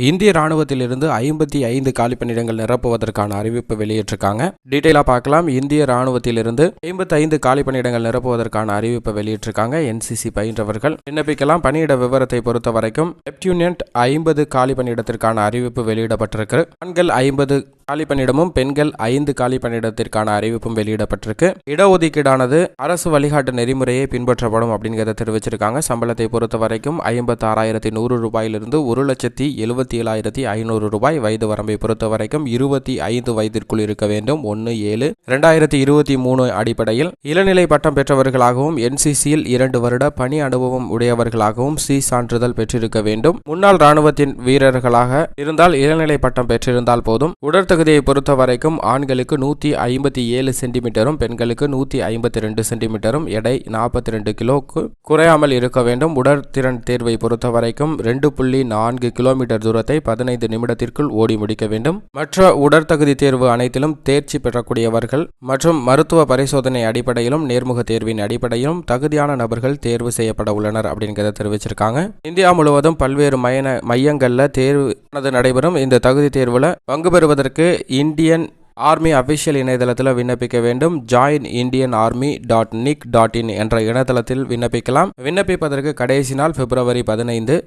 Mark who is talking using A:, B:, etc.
A: இந்திய ராணுவத்திலிருந்து ஐம்பத்தி ஐந்து காலி பணியிடங்கள் நிரப்புவதற்கான அறிவிப்பு வெளியிட்டிருக்காங்க. டீட்டெயிலாக பார்க்கலாம். இந்திய ராணுவத்திலிருந்து ஐம்பத்தி ஐந்து காலி பணியிடங்கள் நிரப்புவதற்கான அறிவிப்பை வெளியிட்டிருக்காங்க. என்சிசி பயின்றவர்கள். விண்ணப்பிக்கலாம். பணியிட விவரத்தை பொறுத்த வரைக்கும் லெப்டினன்ட் ஐம்பது காலி பணியிடத்திற்கான அறிவிப்பு வெளியிடப்பட்டிருக்கு. ஆண்கள் ஐம்பது காலி பணியிடமும் பெண்கள் ஐந்து காலி பணியிடத்திற்கான அறிவிப்பும் வெளியிடப்பட்டிருக்கு. இடஒதுக்கீடானது அரசு வழிகாட்டு நெறிமுறையை பின்பற்றப்படும் அப்படிங்கிறத தெரிவிச்சிருக்காங்க. சம்பளத்தை பொறுத்த வரைக்கும் ஐம்பத்தாறாயிரத்தி நூறு ரூபாயிலிருந்து ஒரு லட்சத்தி எழுபத்தி ஏழாயிரத்தி ஐநூறு ரூபாய் வயது வரம்பை பொறுத்த வரைக்கும் இருபத்தி ஐந்து வயதிற்குள் இருக்க வேண்டும். ஒன்று ஏழு. ரெண்டாயிரத்தி இருபத்தி மூணு அடிப்படையில் இளநிலை பட்டம் பெற்றவர்களாகவும் என்சிசியில் இரண்டு வருட பணி அனுபவம் உடையவர்களாகவும் சி சான்றிதழ் பெற்றிருக்க வேண்டும். முன்னாள் ராணுவத்தின் வீரர்களாக இருந்தால் இளநிலை பட்டம் பெற்றிருந்தால் போதும். உடற்தகுதியை பொறுத்த வரைக்கும் ஆண்களுக்கு நூற்றி ஐம்பத்தி ஏழு சென்டிமீட்டரும் பெண்களுக்கு நூற்றி ஐம்பத்தி ரெண்டு சென்டிமீட்டரும் எடை நாற்பத்தி ரெண்டு கிலோக்கு குறையாமல் இருக்க வேண்டும். உடற்திறன் தேர்வை பொறுத்த வரைக்கும் ரெண்டு புள்ளி நான்கு கிலோமீட்டர் தூரத்தை பதினைந்து நிமிடத்திற்குள் ஓடி முடிக்க வேண்டும். மற்ற உடற்தகுதி தேர்வு அனைத்திலும் தேர்ச்சி பெறக்கூடியவர்கள் மற்றும் மருத்துவ பரிசோதனை அடிப்படையிலும் நேர்முக தேர்வின் அடிப்படையிலும் தகுதியான நபர்கள் தேர்வு செய்யப்பட உள்ளனர் அப்படிங்கிறத தெரிவிச்சிருக்காங்க. இந்தியா முழுவதும் பல்வேறு மையன மையங்களில் தேர்வு நடைபெறும். இந்த தகுதி தேர்வுல பங்கு பெறுவதற்கு இந்தியன் ஆர்மி அபிஷியல் இணையதளத்தில் விண்ணப்பிக்க வேண்டும். Join Indian army dot nic dot in என்ற இணையதளத்தில் விண்ணப்பிக்கலாம். விண்ணப்பிப்பதற்கு கடைசி நாள் பிப்ரவரி பதினைந்து.